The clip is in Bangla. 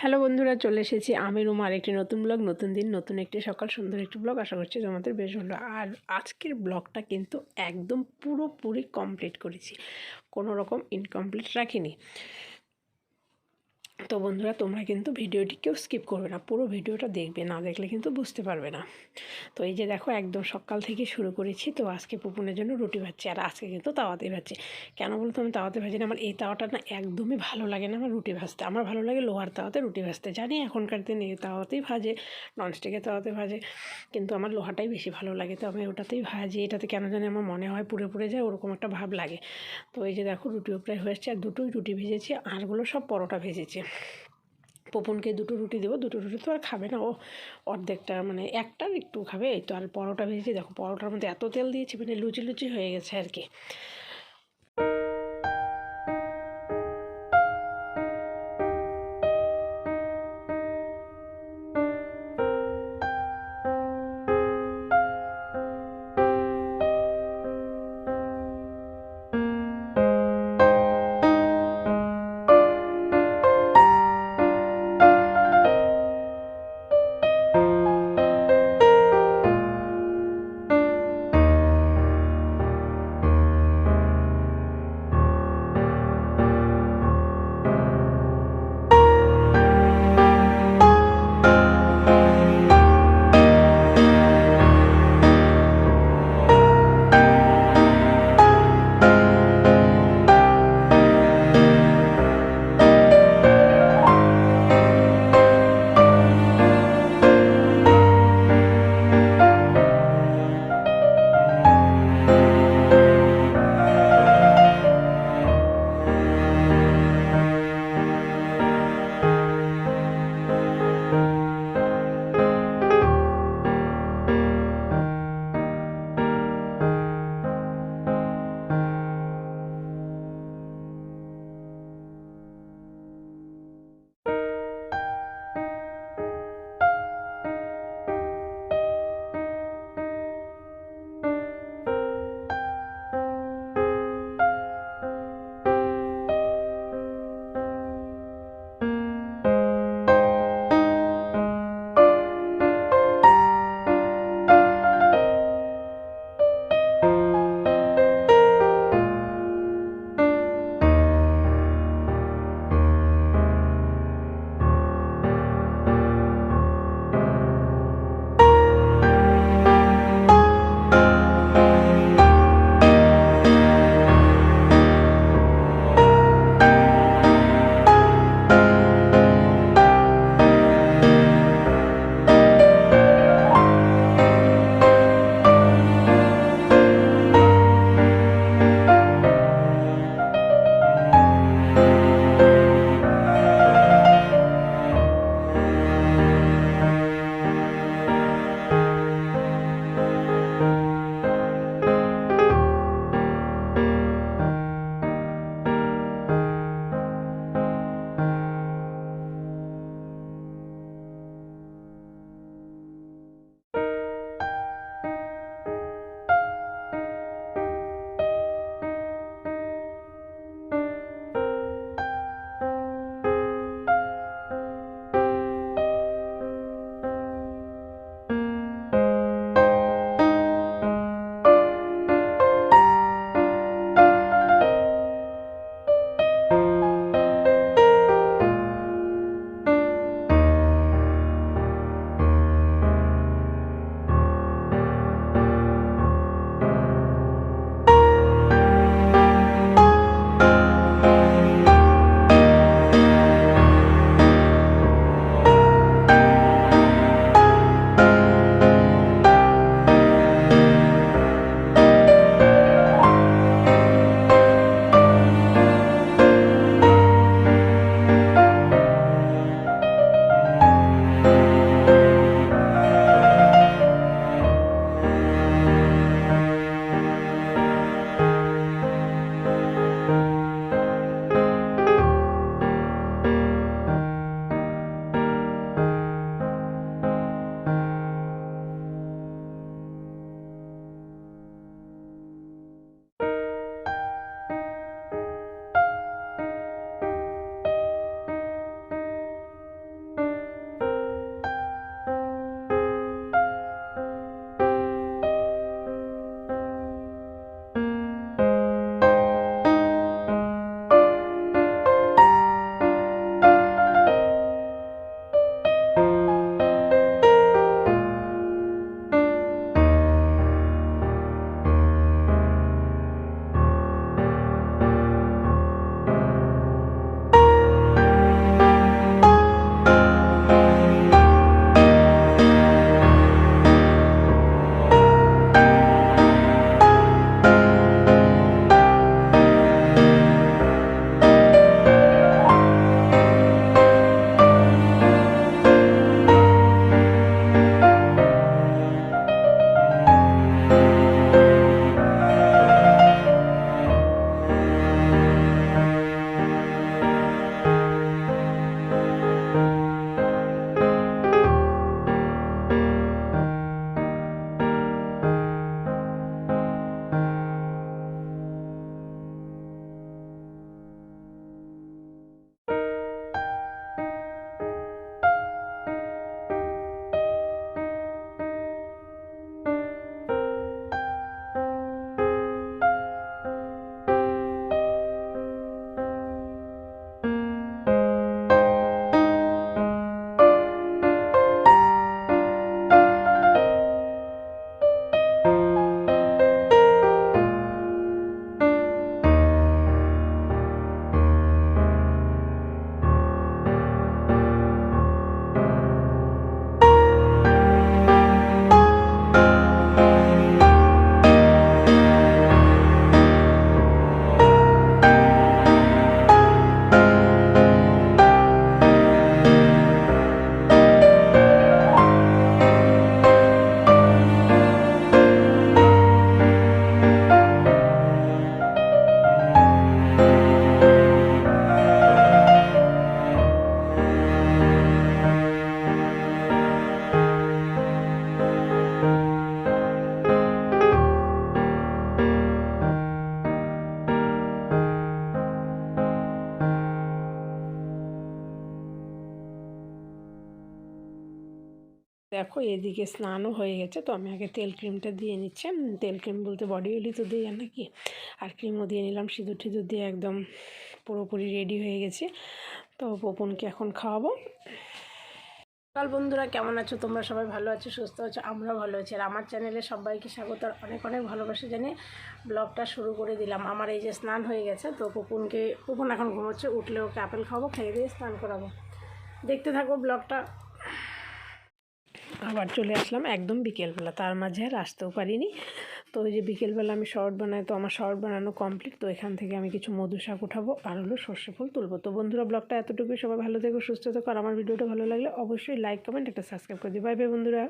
হ্যালো বন্ধুরা, চলে এসেছি আমি রুমার আরেকটি নতুন ব্লগ, নতুন দিন, নতুন একটি সকাল, সুন্দর একটি ব্লগ। আশা করছি তোমাদের বেশ ভালো। আর আজকের ব্লগটা কিন্তু একদম পুরোপুরি কমপ্লিট করেছি। কোনো রকম ইনকমপ্লিট রাখিনি। তো বন্ধুরা, তোমরা কিন্তু ভিডিওটি কেউ স্কিপ করবে না, পুরো ভিডিওটা দেখবে, না দেখলে কিন্তু বুঝতে পারবে না। তো এই যে দেখো, একদম সকাল থেকে শুরু করেছি, তো আজকে পুপুনের জন্য রুটি ভাজছি, আর আজকে কিন্তু তাওয়াতে ভাজছি। কেন বলতো, আমি তাওয়াতে ভাজি না, আমার এই তাওয়াটা না একদমই ভালো লাগে না আমার রুটি ভাজতে। আমার ভালো লাগে লোহার তাওয়াতে রুটি ভাজতে। জানি এখনকার দিনে এই তাওয়াতেই ভাজে, ননস্টিকের তাওয়াতে ভাজে, কিন্তু আমার লোহাটাই বেশি ভালো লাগে, তো আমি ওটাতেই ভাজি। এটাতে কেন জানি আমার মনে হয় পুড়ে পুড়ে যায়, ওরকম একটা ভাব লাগে। তো এই যে দেখো, রুটিও প্রায় হয়েছে আর দুটোই রুটি ভেজেছি আরগুলো সব পরোটা ভেজেছি। পপনকে দুটো রুটি দেবো, দুটো রুটি তো আর খাবে না, ও অর্ধেকটা মানে একটার একটু খাবে, এই তো আর পরোটা ভেজেছি। দেখো, পরোটার মধ্যে এত তেল দিয়েছি মানে লুচি লুচি হয়ে গেছে আর কি। দেখো, এদিকে স্নানও হয়ে গেছে, তো আমি আগে তেল ক্রিমটা দিয়ে নিচ্ছি। তেল ক্রিম বলতে বডি অয়েলই তো দিই আর নাকি? আর ক্রিমও দিয়ে নিলাম, সিঁদুর টিঁদুর দিয়ে একদম পুরোপুরি রেডি হয়ে গেছে। তো পপুনকে এখন খাওয়াবো। সকাল বন্ধুরা, কেমন আছো? তোমরা সবাই ভালো আছো, সুস্থ আছো? আমরা ভালো আছি। আর আমার চ্যানেলে সবাইকে স্বাগত আর অনেক অনেক ভালোবাসা জানিয়ে ব্লগটা শুরু করে দিলাম। আমার এই যে স্নান হয়ে গেছে, তো পুপুনকে, পুপুন এখন ঘুমোচ্ছে, উঠলে ওকে আপেল খাওয়াবো, খেয়ে দিয়ে স্নান করাবো। দেখতে থাকব ব্লগটা। আবার চলে আসলাম একদম বিকেলবেলা, তার মাঝে আর আসতেও পারিনি। তো ওই যে বিকেলবেলা আমি শর্ট বানাই, তো আমার শর্ট বানানো কমপ্লিট তো এখান থেকে আমি কিছু মধু শাক উঠাবো আর হলো সর্ষে ফুল তুলবো। তো বন্ধুরা, ব্লগটা এতটুকুই, সবাই ভালো থেকো, সুস্থ থেকো, আর আমার ভিডিওটা ভালো লাগলে অবশ্যই লাইক কমেন্ট একটা সাবস্ক্রাইব করে দিই বাই বাই বন্ধুরা।